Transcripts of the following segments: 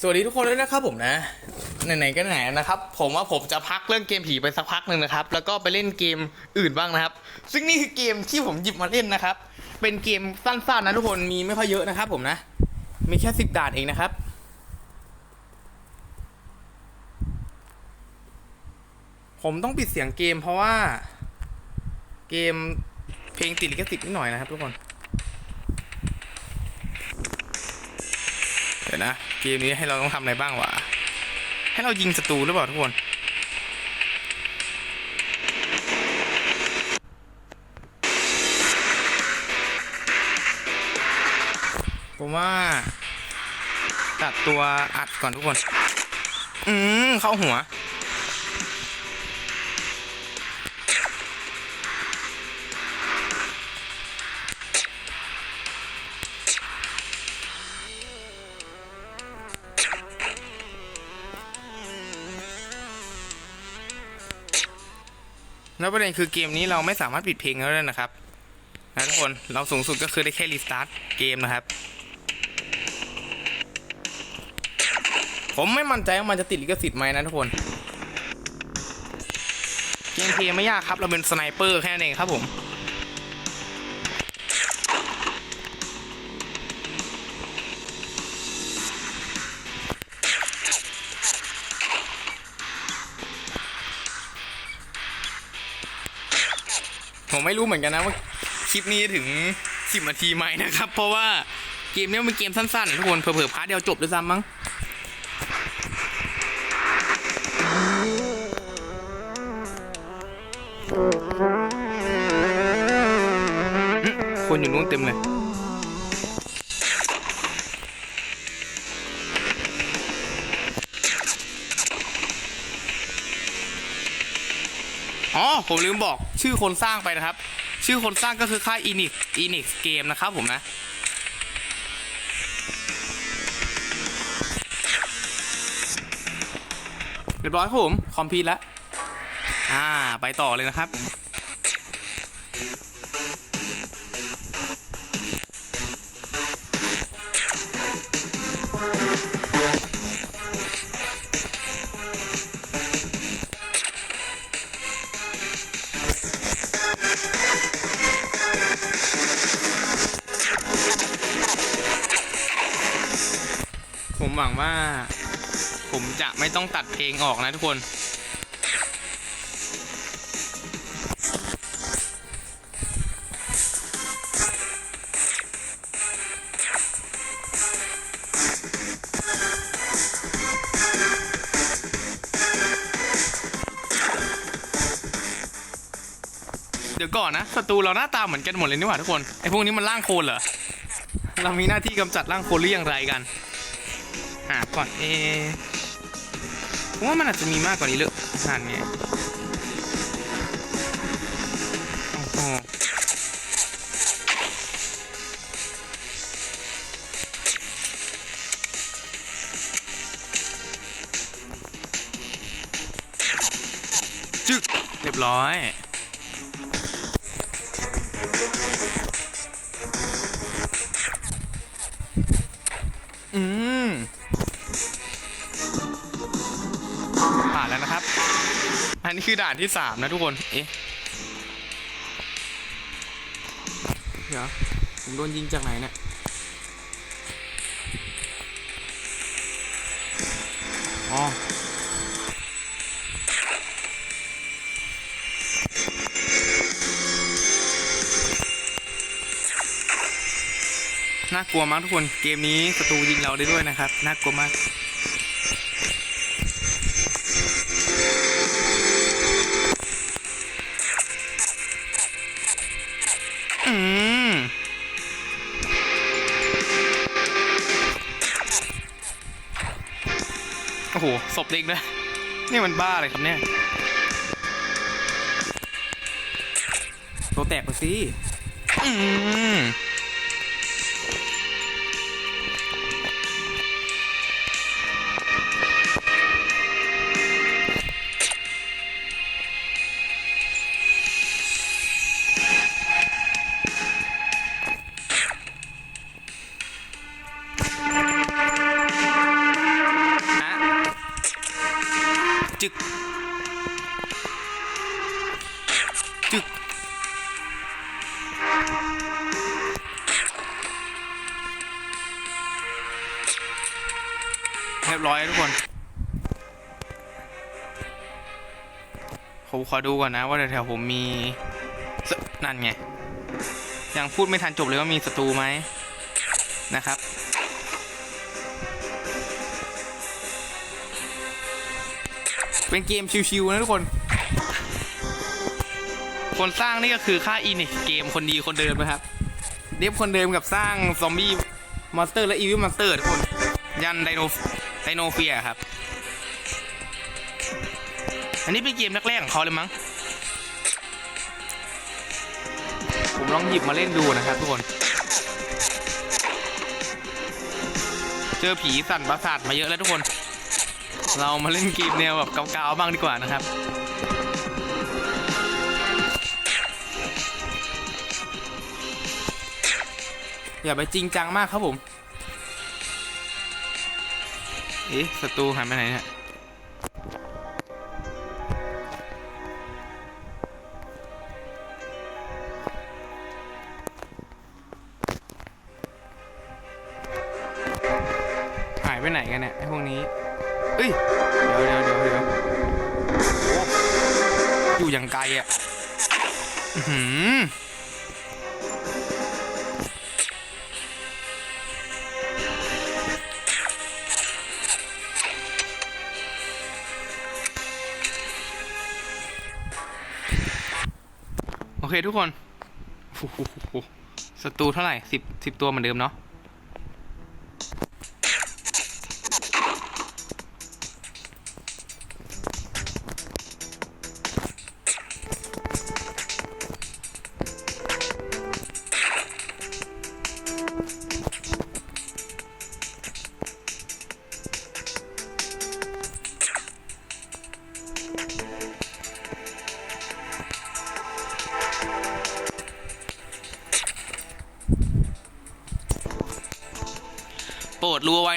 สวัสดีทุกคนด้วยนะครับผมนะไหนๆก็ไหนนะครับ ผมว่าผมจะพักเรื่องเกมผีไปสักพักหนึ่งนะครับ แล้วก็ไปเล่นเกมอื่นบ้างนะครับ ซึ่งนี่คือเกมที่ผมหยิบมาเล่นนะครับ เป็นเกมสั้นๆนะทุกคนมีไม่ค่อยเยอะนะครับผมนะ มีแค่สิบด่านเองนะครับ ผมต้องปิดเสียงเกมเพราะว่า เกมเพลงติดลิขสิทธิ์นิดหน่อยนะครับทุกคน เดี๋ยวนะ กมนี้ให้เราต้องทำอะไรบ้างวะ ให้เรายิงศัตรูหรือเปล่าทุกคนผมว่าตัดตัวอัดก่อนทุกคน อืมเข้าหัว แล้วประเด็นคือเกมนี้เราไม่สามารถปิดเพลงแล้วด้วยนะครับนะทุกคนเราสูงสุดก็คือได้แค่รีสตาร์ทเกมนะครับ ผมไม่มั่นใจว่ามันจะติดลิขสิทธิ์ไหมนะทุกคนเกมเพลย์ไม่ยากครับ เราเป็นสไนเปอร์แค่นั้นเองครับผม ผมไม่รู้เหมือนกันนะว่าคลิปนี้ถึง 10นาทีไหมนะครับ เพราะว่าเกมนี้มันเป็นเกมสั้นๆทุกคนเผลอๆพาร์ทเดียวจบด้วยซ้ำมั้งคนอยู่นู้นเต็มเลย ผมลืมบอกชื่อคนสร้างไปนะครับ ชื่อคนสร้างก็คือค่าย Enix Enix Game นะครับผมนะเรียบร้อยครับผม คอมพิวแล้ว อ่า ไปต่อเลยนะครับ หวังว่า ผมจะไม่ต้องตัดเพลงออกนะทุกคน เดี๋ยวก่อนนะศัตรูเราหน้าตาเหมือนกันหมดเลยนี่หว่าทุกคน ไอ้พวกนี้มันร่างโคลนเหรอ เรามีหน้าที่กำจัดร่างโคลนหรืออย่างไรกัน หาก่อนเอผมว่ามันอาจจะมีมากกว่านี้เลยหันเนี่ยโอ้โหจึ๊กเรียบร้อย อันนี้คือด่านที่สามนะทุกคน เอ๊ะเดี๋ยวผมโดนยิงจากไหนเนี่ย อ๋อ น่ากลัวมากทุกคน เกมนี้ศัตรูยิงเราได้ด้วยนะครับ น่ากลัวมาก หศพเด็กด้วยนี่มันบ้าอะไรครับเนี่ย ตัวแตกไปสิอืม จึกเรียบร้อยทุกคน ผมขอดูก่อนนะว่าแถวผมมีนั่นไง ยังพูดไม่ทันจบเลยว่ามีศัตรูไหมนะครับเป็นเกมชิวๆนะทุกคน คนสร้างนี่ก็คือค่าอินิกเกมคนดีคนเดิมนะครับ เดฟคนเดิมกับสร้างซอมบี้มอนสเตอร์และอีวิลมอนสเตอร์ทุกคน ยันไดโนไดโนเฟียครับ อันนี้เป็นเกมแรกๆของเขาเลยมั้ง ผมลองหยิบมาเล่นดูนะครับทุกคน เจอผีสั่นประสาทมาเยอะแล้วทุกคน เรามาเล่นเกมแนวแบบเกาๆบ้างดีกว่านะครับ อย่าไปจริงจังมากครับผม เอ๊ะศัตรูหายไปไหนเนี่ยหายไปไหนกันเนี่ยไอ้พวกนี้ เอ้ย เดี๋ยวเดี๋ยวเดี๋ยวเดี๋ยวโอ้อยู่อย่างไกลอะ อื้อหือ โอเคทุกคนโอ้โหศัตรูเท่าไหร่สิบสิบตัวเหมือนเดิมเนาะ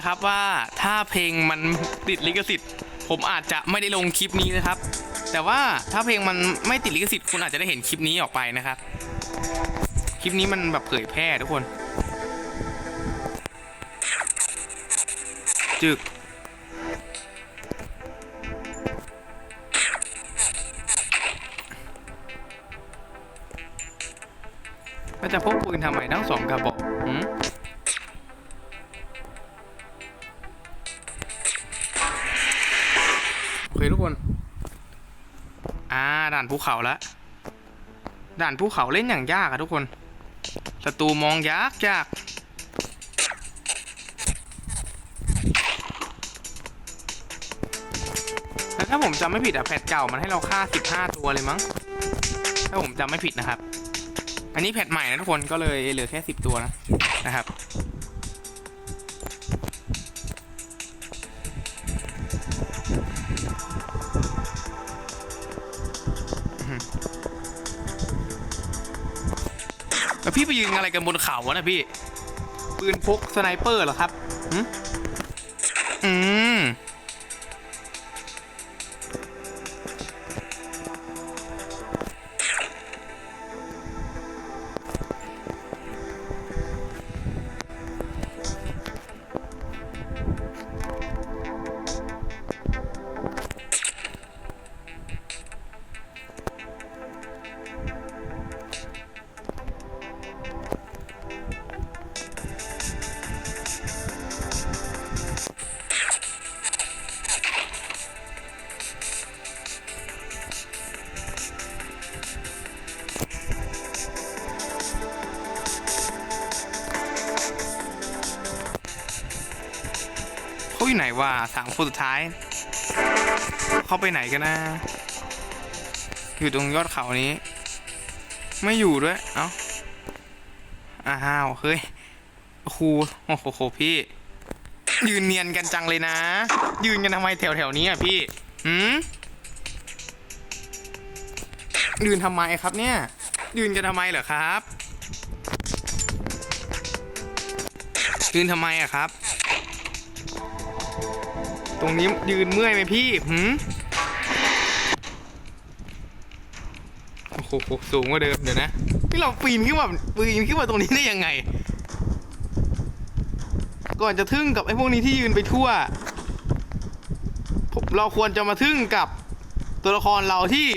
นะครับว่าถ้าเพลงมันติดลิขสิทธิ์ ผมอาจจะไม่ได้ลงคลิปนี้นะครับ แต่ว่าถ้าเพลงมันไม่ติดลิขสิทธิ์คุณอาจจะได้เห็นคลิปนี้ออกไปนะครับ คลิปนี้มันแบบเผยแพร่ทุกคน จึกก็จะพกปืนทำไมทั้งสองกระบอก ภูเขาแล้วด่านภูเขาเล่นอย่างยากอะทุกคนศัตรูมองยากยากแล้วถ้าผมจำไม่ผิดอะแพทเก่ามันให้เราฆ่า 15 ตัวเลยมั้ง ถ้าผมจำไม่ผิดนะครับ อันนี้แพทใหม่นะทุกคนก็เลยเหลือแค่ 10 ตัวนะนะครับ ไปยิงอะไรกันบนเขาวะนะพี่ ปืนพกสไนเปอร์เหรอครับอืม ยไหนวะสามคนสุดท้าย เขาไปไหนกันนะ อยู่ตรงยอดเขานี้ ไม่อยู่ด้วย เอ้า อ้าวเฮ้ยโอ้โอ้โหพี่ ยืนเนียนกันจังเลยนะ ยืนกันทำไมแถวแถวนี้อะพี่หืมยืนทำไมครับเนี่ย ยืนกันทำไมเหรอครับยืนทำไมอะครับ ตรงนี้ยืนเมื่อยไหมพี่หืมโอ้โหสูงกว่าเดิมเดี๋ยวนะนี่เราปีนขึ้นมาปีนขึ้นมาตรงนี้ได้ยังไง ก่อนจะทึ่งกับไอ้พวกนี้ที่ยืนไปทั่ว เราควรจะมาทึ่งกับตัวละครเราที่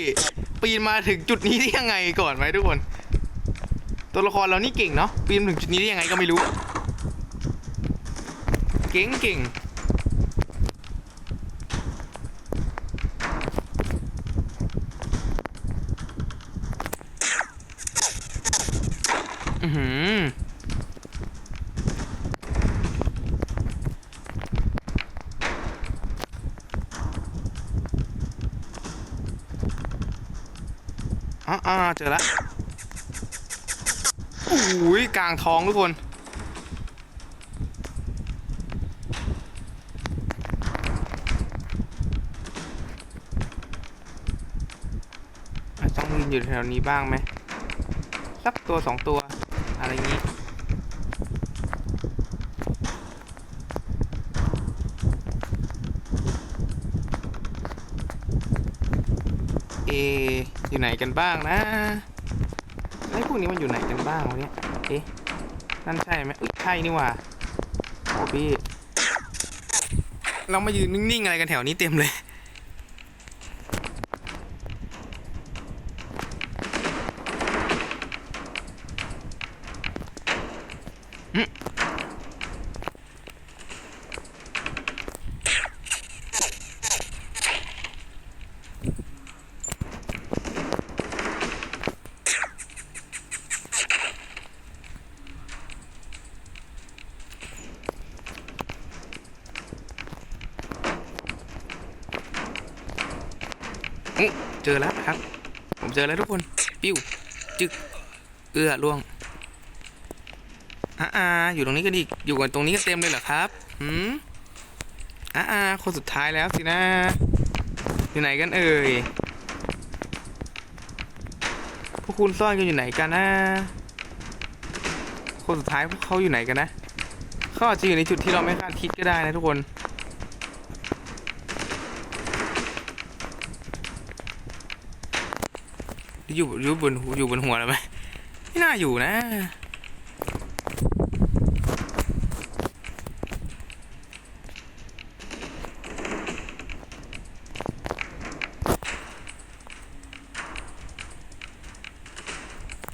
ปีนมาถึงจุดนี้ได้ยังไงก่อนไหมทุกคน ตัวละครเรานี่เก่งเนาะปีนถึงจุดนี้ได้ยังไงก็ไม่รู้ เก่งเก่งอือหือ อ่าอ่า เจอละโอ้ยกลางท้องทุกคนต้องยืนอยู่แถวนี้บ้างไหมสักตัวสองตัว อะไรอย่างนี้ เอ อยู่ ไหนกันบ้างนะไอ้พวกนี้มันอยู่ไหนกันบ้างวะเนี่ยเอ๊ะนั่นใช่ไหมอุ้ยใช่นี่ว่าโอ้พี่ เรามายืนนิ่งๆอะไรกันแถวนี้เต็มเลย อืมอุ๊ยเจอแล้วครับ ผมเจอแล้วทุกคน ปิ้ว จึกือล่วงอ่าอาอยู่ตรงนี้กันอีก อยู่กันตรงนี้กันเต็มเลยเหรอครับหืมอ่าอาคนสุดท้ายแล้วสินะอยู่ไหนกันเอ่ย พวกคุณซ่อนกันอยู่ไหนกันนะ คนสุดท้ายพวกเขาอยู่ไหนกันนะเขาอาจจะอยู่ในจุดที่เราไม่คาดคิดก็ได้นะทุกคนอยู่อยู่บนหูอยู่บนหัวแล้วไหมไม่น่า อยู่นะ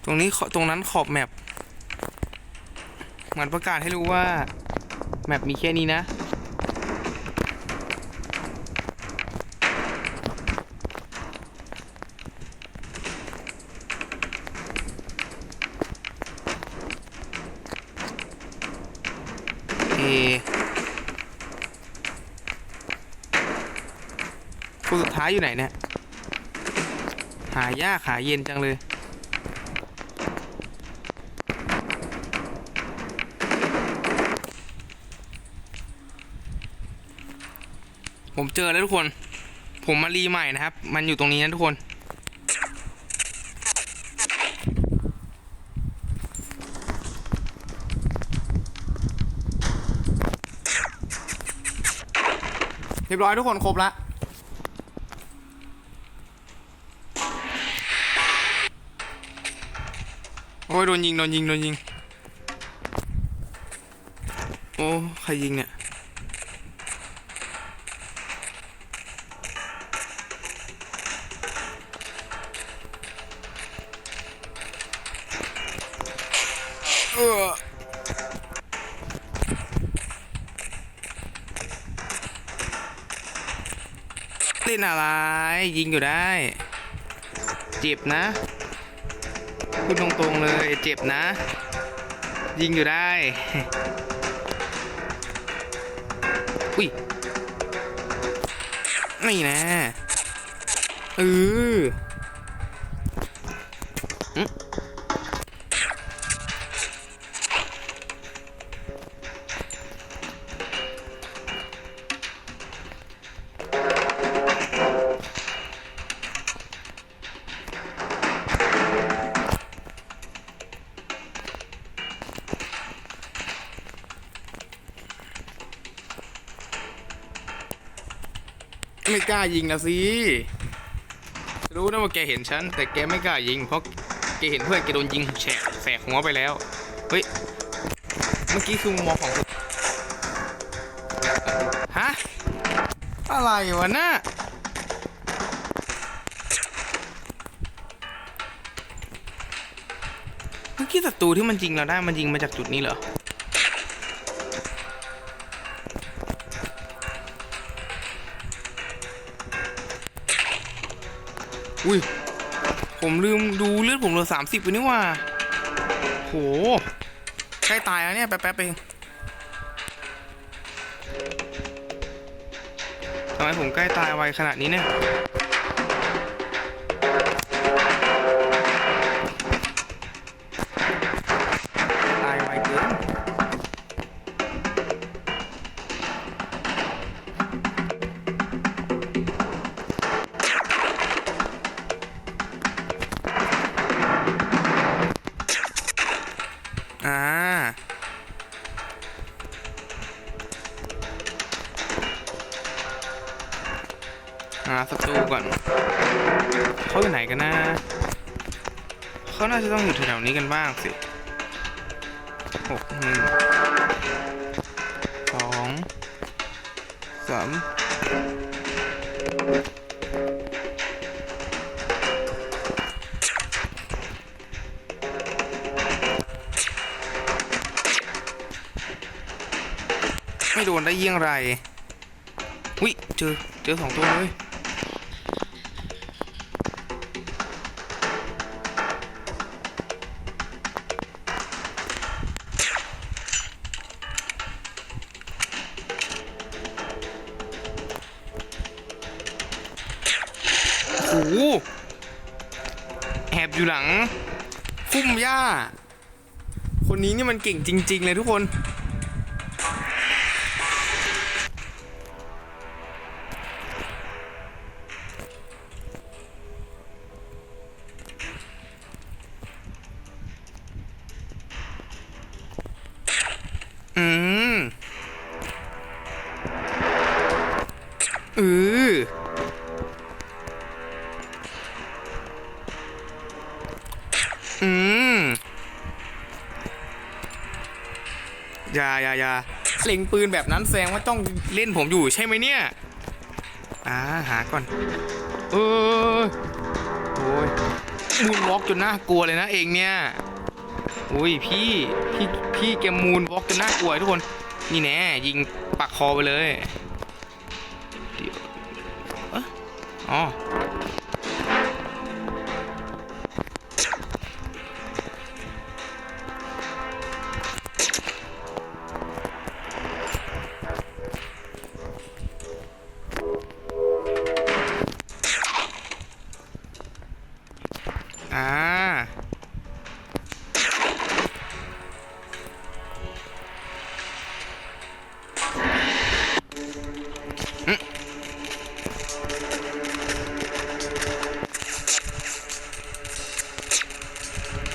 ตรงนี้ตรงนั้นขอบแมปเหมือนประกาศให้รู้ว่า แมปมีแค่นี้นะ เอคนสุดท้าย อยู่ไหนเนี่ย หายากหาเย็นจังเลย ผมเจอแล้วทุกคน ผมมารีใหม่นะครับ มันอยู่ตรงนี้นะทุกคนเรียบร้อยทุกคนครบละ โอ้ยโดนยิงโดนยิงโดนยิง โอ้ใครยิงเนี่ย เออเล่นอะไร ยิงอยู่ได้ เจ็บนะ พูดตรงๆเลยเจ็บนะ ยิงอยู่ได้ อุ้ยนี่นะเออ ไม่กล้ายิงนะสิรู้นะว่าแกเห็นฉันแต่แกไม่กล้ายิง เพราะแกเห็นเพื่อนแกโดนยิงแฉกแสกหัวไปแล้วเฮ้ยเมื่อกี้คือมุมมองของฮะอะไรวะน่ะเมื่อกี้ศัตรูที่มันยิงเราได้มันยิงมาจากจุดนี้เหรอ อุ้ย ผมลืมดูเลือดผมเหลือสามสิบไปนี่ว่า โห ใกล้ตายแล้วเนี่ย แป๊บๆเองทำไมผมใกล้ตายไวขนาดนี้เนี่ย กันนะ เขาน่าจะต้องอยู่แถวนี้กันบ้างสิหกหนึ่งสองสามไม่โดนได้เยี่ยงไรวิเจอ เจอสองตัวเลย มันเก่งจริง ๆ เลยทุกคน อย่าอย่าอย่าเล็งปืนแบบนั้นแสดงว่าต้องเล่นผมอยู่ใช่ไหมเนี่ยอ่าหาก่อน เออโอ้ยมูนวอกจนน่ากลัวเลยนะเองเนี่ยอุ้ยพี่พี่พี่แกมูนวอล์กจนน่ากลัวทุกคน นี่แน่ยิงปักคอไปเลยเดี๋ยวอะอ๋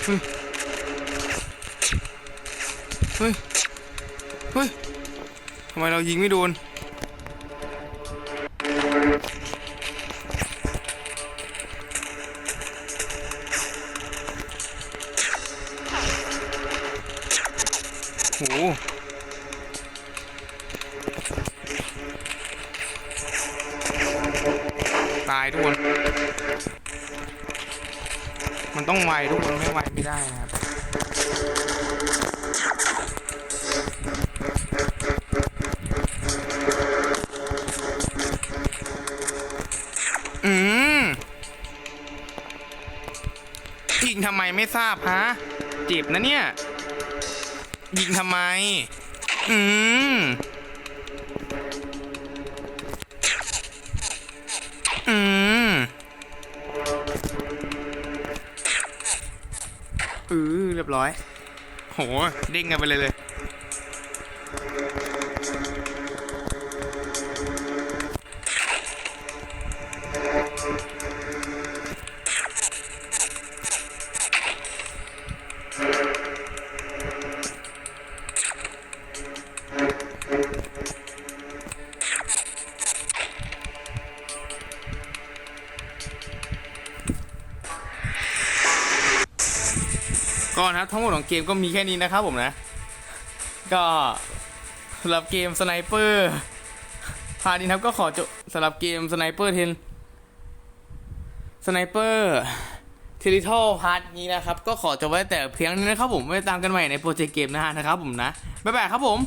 เฮ้ย เฮ้ย เฮ้ย ทำไมเรายิงไม่โดน ไมไม่ทราบฮะเจ็บนะเนี่ย ยิงทำไม อืม อืมอือเรียบร้อย โห เด้งกันไปเลยเลย เกมก็มีแค่นี้นะครับผมนะ ก็สำหรับเกมสไนเปอร์พานี้ครับก็ขอจบสำหรับเกมสไนเปอร์เทนสไนเปอร์เทริทอลพาร์ทนี้นะครับ ก็ขอจบไว้แต่เพียงนี้นะครับผมไว้ตามกันใหม่ในโปรเจกต์เกมหน้านะครับผมนะ บ๊ายบายครับผม